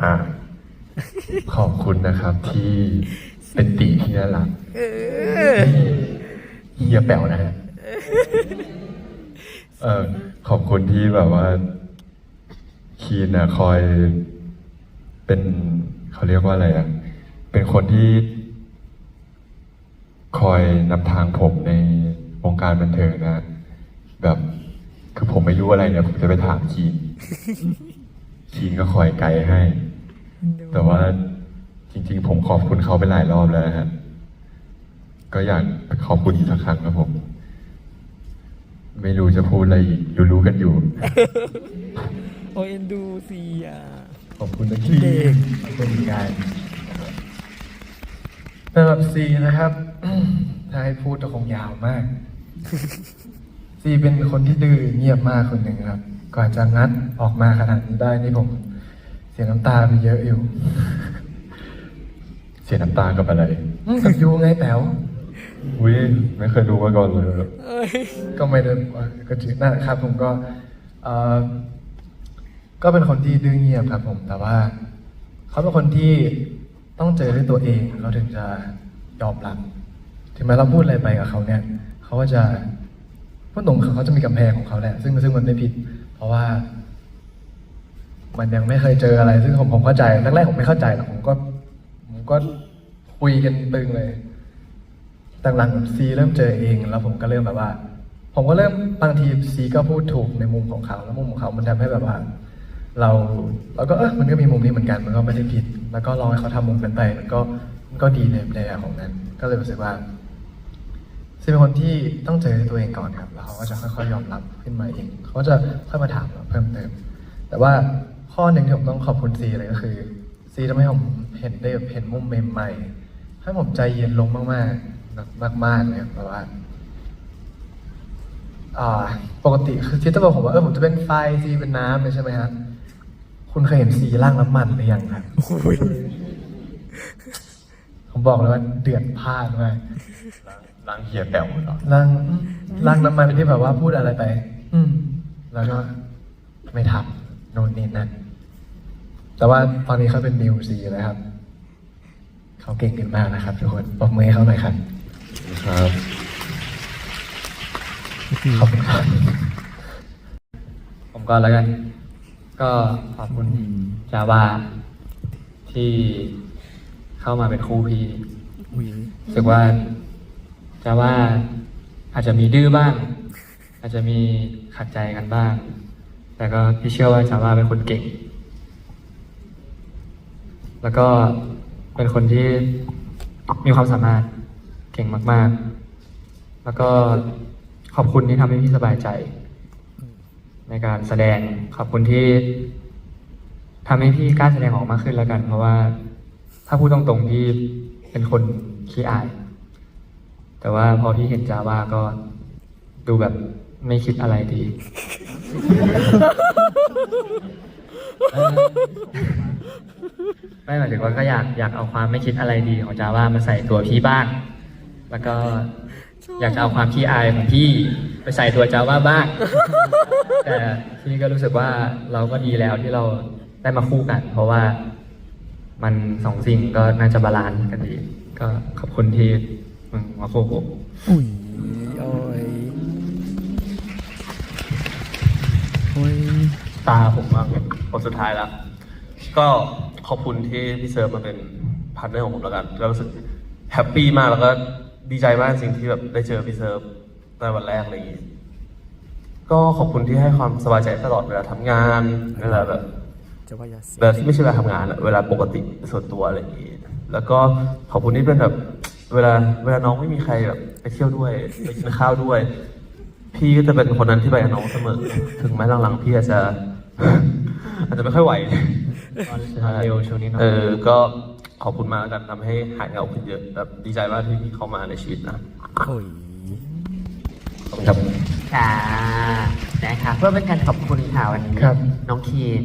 อ่า ขอบคุณนะครับที่เป็นตีที่น่ารักเฮียแป๋วนะฮะเออขอบคุณที่แบบว่า คีนนะคอย เป็นเขาเรียกว่าอะไรอะ เป็นคนที่ คอยนำทางผมในวงการบันเทิงนะ แบบ คือผมไม่รู้อะไรเนี่ย ผมจะไปถามคีน คีนก็คอยไกด์ให้ แต่ว่าจริง ๆ ผมขอบคุณเขาไปหลายรอบแล้วนะฮะ ก็อยากขอบคุณอีกสักครั้งครับผม ไม่รู้จะพูดอะไรอีกรู้ๆกันอยู่ โอเอ็นดูซีอะ ขอบคุณนะคีนเด็กขอบคุณกายสำหรับซีนะครับถ้าให้พูดก็คงยาวมาก ซีเป็นคนที่ดื้อเงียบมากคนหนึ่งครับ ก่อนจะงัดออกมาขนาดนี้ได้นี่ผมเสียน้ำตาไปเยอะอยู่ เสียน้ำตากับอะไรอืมกับยูไงแต๋วอุ้ยไม่เคยดูมาก่อนเลยเอ้ยก็ไม่เดินก็ถือนั่นแหละครับ ผมก็เอ่อก็เป็นคนที่ดื้อเงียบครับ ผมแต่ว่าเขาเป็นคนที่ต้องเจอด้วยตัวเองเขาถึงจะยอมรับถึงแม้เราพูดอะไรไปกับเขาเนี่ย เขาก็จะพูดตรงๆเขาจะมีกำแพงของเขาแหละ ซึ่งซึ่งมันไม่ผิดเพ ราะว่า มันยังไม่เคยเจออะไรซึ่งผมผมเข้าใจแรกๆผมไม่เข้าใจหรอกผมก็ ผมก็คุยกันตึงเลยต่หลังซีเริ่มเจอเอง แล้วผมก็เริ่มแบบว่า ผมก็เริ่มบางทีซีก็พูดถูกในมุมของเขา แล้วมุมของเขามันทำให้แบบว่า เราเราก็เออมันก็มีมุมนี้เหมือนกัน มันก็ไม่ได้ผิด แล้วก็ลองให้เขาทำมุมนั้นไปมันก็มันก็ดีในในแบบของนั้น ก็เลยรู้สึกว่า ซีเป็นคนที่ต้องเจอด้วยตัวเองก่อนครับแล้วเขาก็จะค่อยๆยอมรับขึ้นมาเองเขาก็จะค่อยมาถามเราเพิ่มเติม แต่ว่าข้อหนึ่งที่ผมต้องขอบคุณซีเลยก็คือซีทำให้ผมเห็นได้เห็นมุมใหม่ๆให้ผมใจเย็นลงมากๆมากๆเลยครับแบบว่าอ่าปกติคือที่จะบอกผมว่าเออผมจะเป็นไฟซีเป็นน้ำเลยใช่ไหมครับคุณเคยเห็นสีร่างน้ำมันหรือยังครับโอ้ยผมบอกเลยว่าเดือดพล่านมาก ล้างเฮียแป๋วเหรอร่างร่างน้ำมันที่แบบว่าพูดอะไรไป อืม แล้วก็ไม่ทำโน่นนี่นั่นแต่ว่าตอนนี้เขาเป็นนิวซีแล้วครับ เขาเก่งขึ้นมากนะครับทุกคนปรบมือให้เขาหน่อยครับครับขอบคุณครับผมก็แล้วกัน ก็ขอบคุณจาวาที่เข้ามาเป็นคู่พี่อุ้ยรู้สึกว่า จาว่าอาจจะมีดื้อบ้าง อาจจะมีขัดใจกันบ้าง แต่ก็พี่เชื่อว่าจาว่าเป็นคนเก่ง แล้วก็เป็นคนที่มีความสามารถเก่งมาก ๆ แล้วก็ขอบคุณที่ทำให้พี่สบายใจ ในการแสดงขอบคุณที่ทำให้พี่กล้าแสดงออกมากขึ้นแล้วกัน เพราะว่าถ้าพูดตรงๆพี่เป็นคนขี้อาย แต่ว่าพอพี่เห็นจาว่าก็ดูแบบไม่คิดอะไรดีเออไม่หมายถึงว่าก็อยากอยากเอาความไม่คิดอะไรดีของจาว่ามาใส่ตัวพี่บ้าง แล้วก็อยากจะเอาความขี้อายของพี่ไปใส่ตัวจาว่าบ้าง แต่พี่ก็รู้สึกว่าเราก็ดีแล้วที่เราได้มาคู่กัน เพราะว่ามันสองสิ่งก็น่าจะบาลานซ์กันดี ก็ขอบคุณที่ มึงมาคู่ผมอุ้ยโอ้ยโอ้ยตาผมมากเลยคนสุดท้ายแล้ว ก็ขอบคุณที่พี่เซิร์ฟมาเป็นพาร์ทเนอร์ของผมแล้วกันแล้วรู้สึกแฮปปี้มากแล้วก็ดีใจมากจริงที่แบบได้เจอพี่เซิร์ฟในวันแรกอะไรอย่างงี้ก็ขอบคุณที่ให้ความสบายใจตลอดเวลาทำงานเวลาแบบ จะว่าอย่าเสียเวลาที่ไม่ใช่เวลาทำงานอะเวลาปกติส่วนตัวอะไรอย่างงี้ แล้วก็ขอบคุณที่เป็นแบบ เวลาเวลาน้องไม่มีใครแบบไปเที่ยวด้วยไปกินข้าวด้วย พี่ก็จะเป็นคนนั้นที่ไปกับน้องเสมอ ถึงแม้หลังๆพี่อาจจะ อาจจะไม่ค่อยไหวเร็วช่วงนี้เนอะเออก็ขอบคุณมากแล้วกันทำให้หายเหงาขึ้นเยอะ แบบดีใจมากที่พี่เข้ามาในชีวิตนะโอ้ยขอบคุณครับ ค่ะนะคะเพื่อเป็นการขอบคุณค่ะวันนี้ครับ น้องคีน